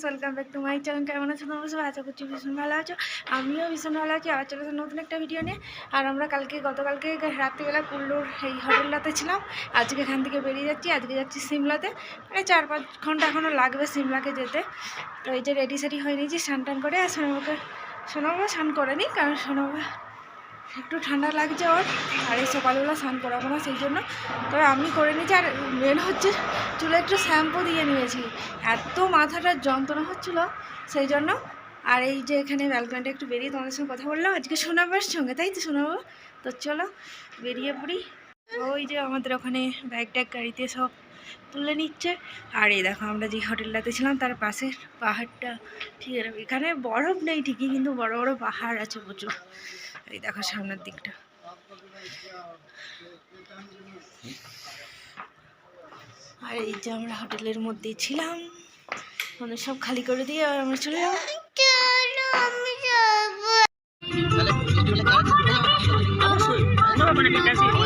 Friends welcome back to my channel. কেমন আছো তোমরা? সবাই আশা করছি ভীষণ ভালো আছো। আমিও ভীষণ ভালো আছি। আবার চলেছে নতুন একটা ভিডিও নিয়ে। আর আমরা কালকে, গতকালকে রাত্রিবেলা কুল্লুর এই হোটেলটাতে ছিলাম। আজকে এখান থেকে বেরিয়ে যাচ্ছি। আজকে যাচ্ছি সিমলাতে। মানে চার পাঁচ ঘণ্টা এখনও লাগবে সিমলাকে যেতে। তো এই যে রেডি সেডি হয়ে নিয়েছি স্নান টান করে। আর সোনাবাকে সোনাবা স্নান করে নি, কারণ সোনাবা একটু ঠান্ডা লাগছে ওর, আর এই সকালবেলা স্নান করাবো না সেই জন্য। তবে আমি করে নিয়েছি, আর মেন হচ্ছে চুলে একটু শ্যাম্পু দিয়ে নিয়েছি। এত মাথাটা যন্ত্রণা হচ্ছিল সেই জন্য। আর এই যে এখানে ব্যালকনিটা একটু বেরিয়ে তোমাদের সঙ্গে কথা বললাম, আজকে শোনাবার সঙ্গে, তাই তো শোনাবো তো চলো বেরিয়ে পড়ি। ওই যে আমাদের ওখানে ব্যাগ ট্যাগ গাড়িতে সব তুলে নিচ্ছে। আর এই দেখো আমরা যে হোটেলটাতে ছিলাম, তার পাশের পাহাড়টা। ঠিক আছে এখানে বরফ নেই ঠিকই, কিন্তু বড় বড় পাহাড় আছে প্রচুর। এই দেখো সামনের দিকটা। আর এই যে আমরা হোটেলের মধ্যে ছিলাম। মানে সব খালি করে দিয়ে আর আমরা চলে যাব কৃষ্ণ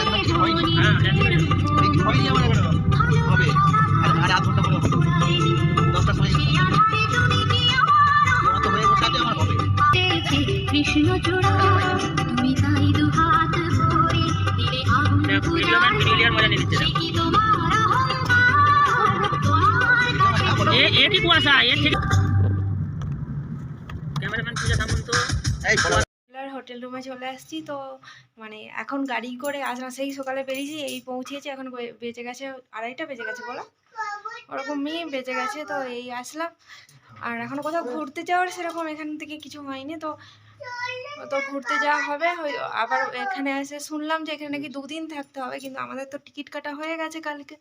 ক্যামেরাম্যান পূজা হোটেল রুমে চলে। আসছি তো মানে এখন গাড়ি করে আসলাম সেই সকালে বেরিয়েছি এই পৌঁছেছি এখন বে- বেজে গেছে আড়াইটা বেজে গেছে বলো। ওরকম ওরকমই বেজে গেছে তো এই আসলাম। আর এখন কোথাও ঘুরতে যাওয়ার সেরকম এখান থেকে কিছু হয়নি তো তো ঘুরতে যাওয়া হবে। ওই আবার এখানে এসে শুনলাম যে এখানে নাকি দুদিন থাকতে হবে কিন্তু আমাদের তো টিকিট কাটা হয়ে গেছে কালকে।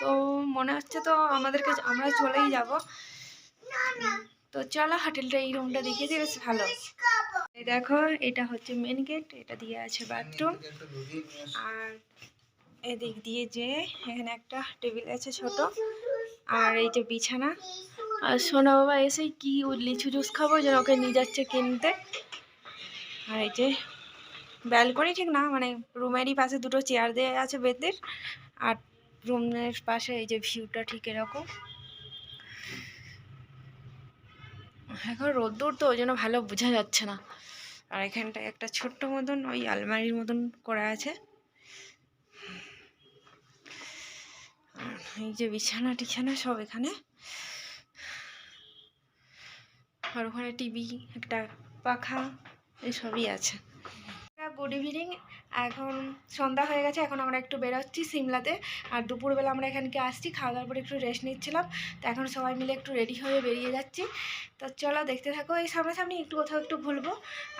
তো মনে হচ্ছে তো আমাদেরকে আমরা চলেই যাব। তো চলো হোটেলটা এই রুমটা দেখিয়েছি বেশ ভালো। দেখো, এটা হচ্ছে মেন গেট এটা দিয়ে আছে বাথরুম আর এদিক দিয়ে যে এখানে একটা টেবিল আছে ছোট, আর এই যে বিছানা। আর সোনা বাবা এসে কি লিচু জুস খাব যেন ওকে নিয়ে যাচ্ছে কিনতে। আর এই যে ব্যালকনি ঠিক না মানে রুমেরই পাশে দুটো চেয়ার দেওয়া আছে বেতের। আর রুমের পাশে এই যে ভিউটা ঠিক এরকম। এখন রোদ্দুর তো ওই জন্য ভালো বোঝা যাচ্ছে না। আর এখানটায় একটা ছোট্ট মতন ওই আলমারির মতন করা আছে। এই যে বিছানা টিছানা সব এখানে। আর ওখানে টিভি, একটা পাখা, এসবই আছে। Good evening. এখন সন্ধ্যা হয়ে গেছে এখন আমরা একটু বেরোচ্ছি সিমলাতে। আর দুপুরবেলা আমরা এখানকে আসছি খাওয়া দাওয়ার পরে একটু রেস্ট নিচ্ছিলাম। তো এখন সবাই মিলে একটু রেডি হয়ে বেরিয়ে যাচ্ছি। তো চলো দেখতে থাকো এই সামনাসামনি একটু কোথাও একটু ভুলবো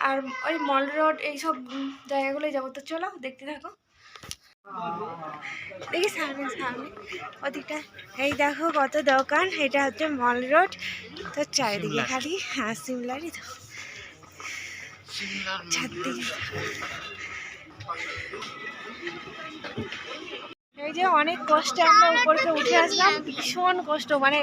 আর ওই মল রোড এইসব উম, জায়গাগুলোয় যাব। তো চলো দেখতে থাকো। দেখি সামনে সামনে ওদিকটা। এই দেখো কত দোকান এটা হচ্ছে মল রোড তো চারিদিকে খালি হ্যাঁ সিমলারই তো। ছাত্রী এই যে অনেক কষ্টে আমরা উপরকে উঠে আসলাম, ভীষণ কষ্ট মানে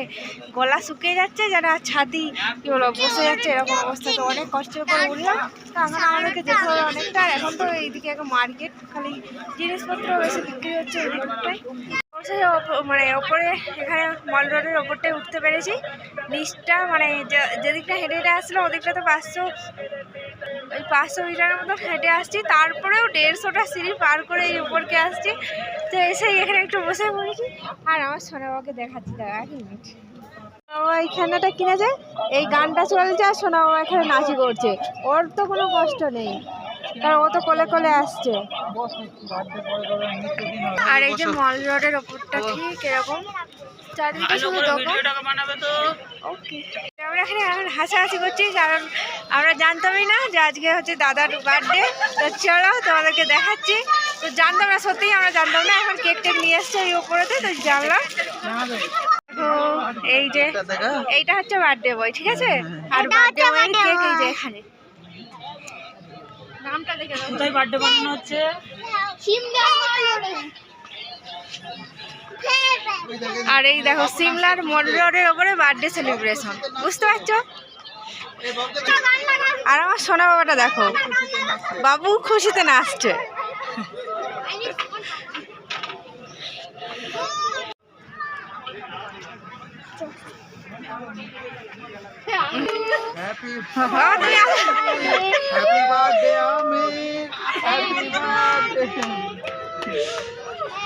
গলা শুকিয়ে যাচ্ছে, যারা ছাতি, কি বলো বসে যাচ্ছে, এরকম অবস্থা। তো অনেক কষ্টের উপর উঠলাম। তো এখন আমাদেরকে যেতে হবে অনেকটা। এখন তো এইদিকে একটা মার্কেট, খালি জিনিসপত্র বেশি বিক্রি হচ্ছে ওই দিকটাই অবশ্যই ওপ- মানে ওপরে, এখানে মল রোডের ওপরটায় উঠতে পেরেছি। নিচটা মানে যেদিকটা হেঁটে হেঁটে আসলো ওদিকটা তো পাঁচশো ওই পাঁচশো মিটারের মতো হেঁটে আসছি। তারপরেও দেড়শোটা সিঁড়ি পার করে এই উপরকে আসছি। তো এসে এখানে একটু বসে পড়েছি। আর আমার সোনা বাবাকে দেখাচ্ছি। দাঁড়া এক মিনিট। বাবা এইখানেটা কিনেছে এই গানটা চলছে আর সোনা বাবা এখানে নাচি করছে। ওর তো কোনো কষ্ট নেই। কারণ ও তো কোলে কোলে আসছে। আর এই যে মল রোডের ওপরটা ঠিক এরকম। চারিদিকে শুধু দোকান। ওকে আমরা এখানে এখন হাসাহাসি করছি কারণ আমরা জানতামই না যে আজকে হচ্ছে দাদার বার্থডে তো চলো তোমাদেরকে দেখাচ্ছি। তো জানতাম না সত্যিই আমরা জানতাম না এখন কেক টেক নিয়ে এসছে এই উপরেতে তো জানলাম। এই যে এইটা হচ্ছে বার্থডে বয় ঠিক আছে? আর বার্থডে বয়ের কেক এই যে এখানে। নামটা দেখে কোথায় বার্থডে বানানো হচ্ছে আর এই দেখো সিমলার মল রোডের ওপরে বার্থডে সেলিব্রেশন বুঝতে পারছ? আর আমার সোনা বাবাটা দেখো বাবু খুশিতে নাচছে। বাবা, তুমি আসো। হ্যাপি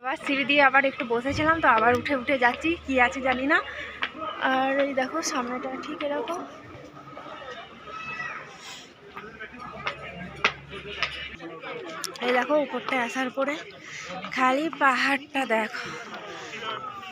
আবার সিঁড়ি দিয়ে আবার একটু বসেছিলাম, তো আবার উঠে উঠে যাচ্ছি, কি আছে জানি না। আর এই দেখো, সামনেটা ঠিক এরকম। এই দেখো, উপরটায় আসার পরে খালি পাহাড়টা দেখো।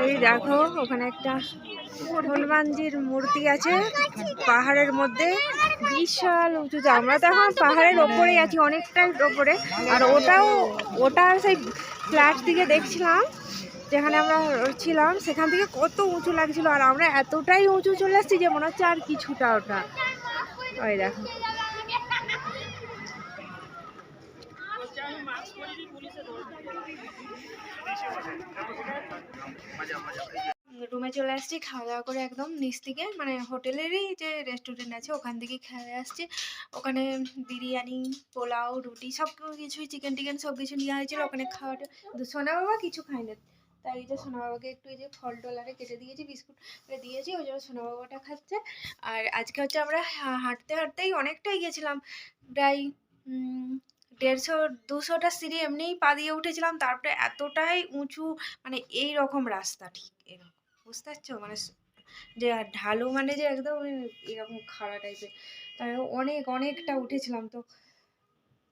এই দেখো, ওখানে একটা হনুমানজির মূর্তি আছে, পাহাড়ের মধ্যে। বিশাল উঁচুতে আমরা তো এখন পাহাড়ের ওপরেই আছি, অনেকটাই ওপরে। আর ওটাও, ওটা সেই ফ্ল্যাট দিকে দেখছিলাম, যেখানে আমরা ছিলাম, সেখান থেকে কত উঁচু লাগছিল। আর আমরা এতটাই উঁচু চলে আসছি যে মনে হচ্ছে আর কিছুটা ওটা। ওই দেখো। রুমে চলে আসছি, খাওয়া দাওয়া করে একদম নিচ থেকে। মানে হোটেলেরই যে রেস্টুরেন্ট আছে, ওখান থেকে খেয়ে আসছি। ওখানে বিরিয়ানি, পোলাও, রুটি সব কিছুই চিকেন টিকেন সব কিছু নেওয়া হয়েছিল ওখানে খাওয়াটা সোনা বাবা কিছু খাই না তাই যে সোনা বাবাকে একটু এই যে ফল টল আরে কেটে দিয়েছি, বিস্কুট দিয়েছি, ওই জন্য সোনা বাবাটা খাচ্ছে। আর আজকে হচ্ছে আমরা হাঁটতে হাঁটতেই অনেকটাই গেছিলাম। প্রায় দেড়শো, দুশোটা সিঁড়ি এমনিই পা দিয়ে উঠেছিলাম, তারপরে এতটাই উঁচু মানে এই রকম রাস্তা, ঠিক এরকম। বুঝতে পারছ? মানে যে ঢালু মানে যে একদম এরকম খাড়া টাইপের তাই অনেক, অনেকটা উঠেছিলাম তো।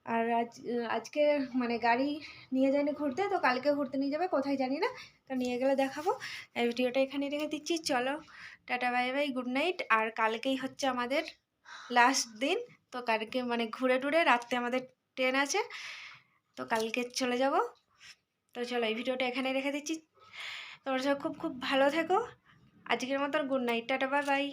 আর আজ, আজকে মানে গাড়ি নিয়ে যায়নি ঘুরতে, তো কালকে ঘুরতে নিয়ে যাবে, কোথায় জানি না। তো নিয়ে গেলে দেখাবো। এই ভিডিওটা এখানে রেখে দিচ্ছি, চলো। Tata, bye bye, good night. আর কালকেই হচ্ছে আমাদের লাস্ট দিন। তো কালকে মানে ঘুরে টুরে রাত্রে আমাদের ট্রেন আছে। তো কালকে চলে যাব। তো চলো, এই ভিডিওটা এখানে রেখে দিচ্ছি। তোমরা সব খুব খুব ভালো থেকো। আজকের মতন good night tata bye bye